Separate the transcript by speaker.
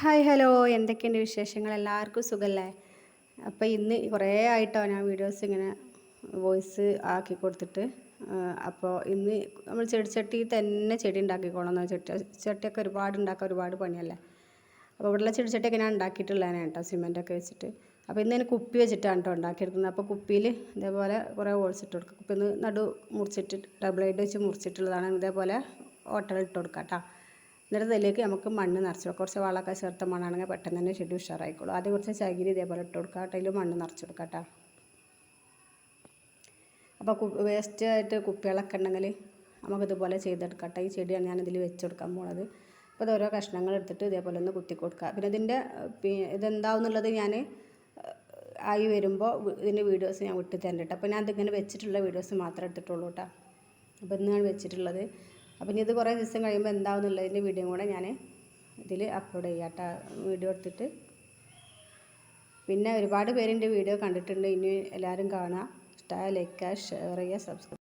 Speaker 1: Hi hello. എന്തൊക്കെയുണ്ട് വിശേഷങ്ങൾ? എല്ലാവർക്കും സുഖമല്ലേ അപ്പോൾ ഇന്ന് കുറേ ആയിട്ടോ ഞാൻ വീഡിയോസ് ഇങ്ങനെ വോയിസ് ആക്കി കൊടുത്തിട്ട് അപ്പോൾ ഇന്ന് നമ്മൾ ചെടിച്ചട്ടി തന്നെ ചെടി ഉണ്ടാക്കിക്കോളാം ചെട്ടി ചട്ടിയൊക്കെ ഒരുപാട് ഉണ്ടാക്കാൻ ഒരുപാട് പണിയല്ലേ? അപ്പോൾ ഇവിടെയുള്ള ചെടിച്ചട്ടിയൊക്കെ ഞാൻ ഉണ്ടാക്കിയിട്ടുള്ളതാണ് കേട്ടോ സിമെന്റൊക്കെ വെച്ചിട്ട്. അപ്പോൾ ഇന്ന് ഞാൻ കുപ്പി വെച്ചിട്ടാണ് കേട്ടോ ഉണ്ടാക്കിയെടുക്കുന്നത്. അപ്പോൾ കുപ്പിയിൽ ഇതേപോലെ കുറേ ഹോൾസ് ഇട്ട് കൊടുക്കുക കുപ്പിയിൽ നിന്ന് നടു മുറിച്ചിട്ട് ഡബിൾ ഐഡ് വെച്ച് മുറിച്ചിട്ടുള്ളതാണ്. ഇതേപോലെ ഓട്ടൽ ഇട്ട് കൊടുക്കാം കേട്ടോ എന്നിട്ട് ഇതിലേക്ക് നമുക്ക് മണ്ണ് നിറച്ച് കുറച്ച് വളമൊക്കെ ചേർത്ത മണ്ണാണെങ്കിൽ പെട്ടെന്ന് തന്നെ ചെടി ഉഷാറായിക്കോളും. ആദ്യം കുറച്ച് ചകിരി ഇതേപോലെ ഇട്ട് കൊടുക്കുക കേട്ടോ മണ്ണ് നിറച്ച് കൊടുക്കാം അപ്പോൾ വേസ്റ്റ് ആയിട്ട് കുപ്പികളൊക്കെ ഉണ്ടെങ്കിൽ നമുക്കിതുപോലെ ചെയ്തെടുക്കട്ടെ കേട്ടോ. ഈ ചെടിയാണ് ഞാൻ ഇതിൽ വെച്ച് കൊടുക്കാൻ പോണത്. അപ്പോൾ ഇത് ഓരോ കഷ്ണങ്ങൾ എടുത്തിട്ട് ഇതേപോലെ ഒന്ന് കുത്തി കൊടുക്കുക പിന്നെ ഇതിന്റെ ഇതെന്താവുന്നുള്ളത് ഞാൻ ആയി വരുമ്പോൾ ഇതിന്റെ വീഡിയോസ് ഞാൻ വിട്ടു തരണ്ട കേട്ടോ. അപ്പോൾ ഞാൻ ഇതിങ്ങനെ വെച്ചിട്ടുള്ള വീഡിയോസ് മാത്രമേ എടുത്തിട്ടുള്ളൂ കേട്ടോ. അപ്പോൾ ഇന്ന് ഞാൻ വെച്ചിട്ടുള്ളത്. അപ്പം ഇനി ഇത് കുറേ ദിവസം കഴിയുമ്പോൾ എന്താവുന്നുള്ളതിന്റെ വീഡിയോ കൂടെ ഞാൻ ഇതിൽ അപ്ലോഡ് ചെയ്യാം കേട്ടോ വീഡിയോ എടുത്തിട്ട്. പിന്നെ ഒരുപാട് പേരിന്റെ വീഡിയോ കണ്ടിട്ടുണ്ട്. ഇനി എല്ലാവരും കാണുക ഇഷ്ടമായ ലൈക്ക് ഷെയർ ചെയ്യുക സബ്സ്ക്രൈബ്